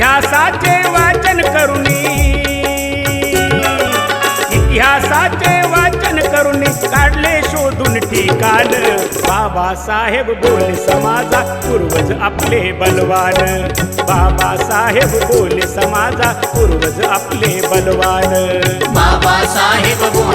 इतिहासाचे वाचन करुणी इतिहासाचे वाचन करून काढले शोधून ठिकाण. बाबासाहेब बोले समाजा पूर्वज आपले बलवान. बाबासाहेब बोले समाजा पूर्वज आपले बलवान. बाबासाहेब बोले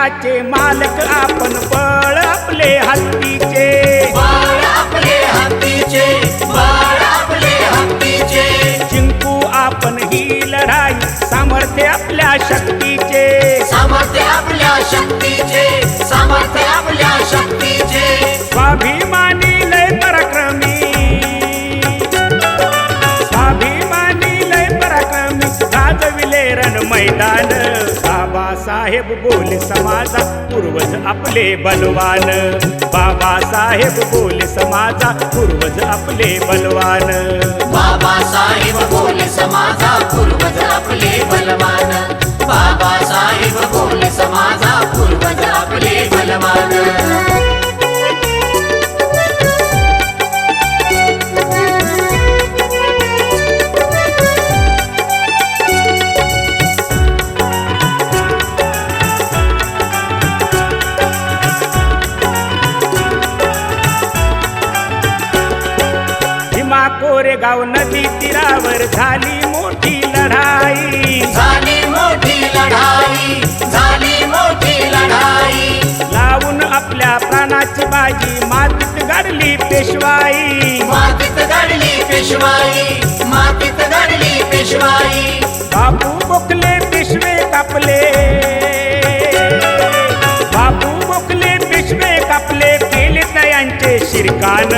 देशाचे मालक आपण बळ आपले हत्तीचे. बाळ आपले हत्तीचे बाळ आपले हत्तीचे. जिंकू आपण ही लढाई सामर्थ्य आपल्या शक्तीचे. सामर्थ्य आपल्या शक्तीचे सामर्थ्य आपल्या शक्तीचे. स्वाभिमानी लय पराक्रमी. स्वाभिमानी लय पराक्रमी. गाजविले रण मैदान. बाबासाहेब बोल समाजा पूर्वज आपले बलवान. बाबासाहेब बोल समाजा पूर्वज आपले बलवान. बाबासाहेब बोल समाजा पूर्वज आपले बलवान. बाबासाहेब बोल समाजा पूर्वज आपले बलवान. कोरेगाव नदी तीरावर झाली मोठी लढाई. झाली मोठी लढाई झाली मोठी लढाई. लावून आपल्या प्राणाची बाजी मातीत गाडली पेशवाई. मातीत घडली पेशवाई मातीत घडली पेशवाई. बापू बोकले पिशवे कापले. तयांचे शिरकान.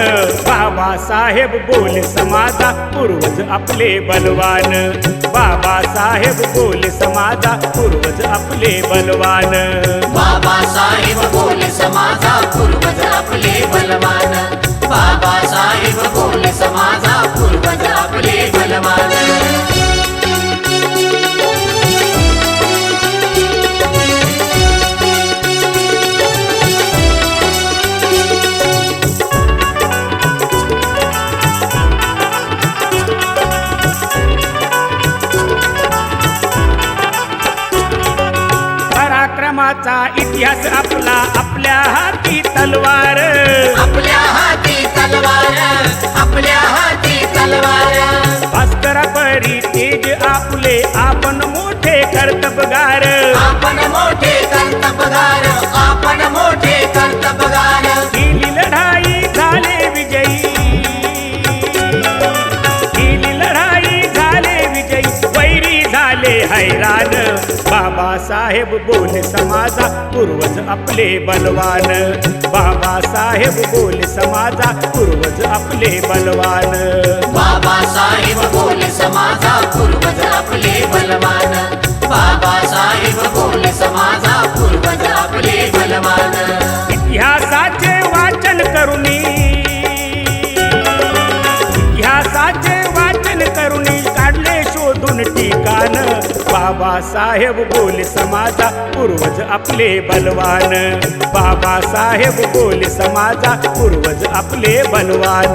बाबासाहेब बोल समाजा पूर्वज आपले बलवान. बाबासाहेब बोल समाजा पूर्वज आपले बलवान. बाबासाहेब बोल समाजा पूर्वज आपले बलवान. बाबासाहेब बोल समाजा पूर्वज आपले बलवान. पराक्रमाचा इतिहास आपला आपल्या हाती तलवार. आपल्या हाती तलवार आपल्या हाती तलवार. भास्करा परी तेज आपले आपण मोठे कर्तबगार. आपण मोठे कर्तबगार आपण मोठे कर्तबगार. केली लढाई झाले विजयी. केली लढाई झाले विजयी. वैरी झाले हैराण बाबासाहेब बोल समाजा पूर्वज आपले बलवान. बाबासाहेब बोल समाजा पूर्वज आपले बलवान. बाबासाहेब बोल समाजा पूर्वज आपले बलवान. बाबासाहेब बोल समाजा पूर्वज आपले बलवान. बाबासाहेब बोले समाजा पूर्वज आपले बलवान. बाबासाहेब बोले समाजा पूर्वज आपले बलवान.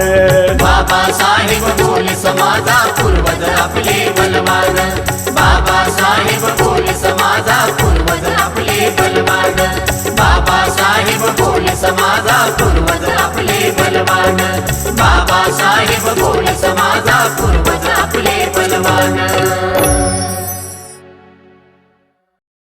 बाबासाहेब बोले समाजा पूर्वज आपले बलवान. बाबासाहेब बोले समाजा पूर्वज आपले बलवान. बाबासाहेब बोले समाजा पूर्वज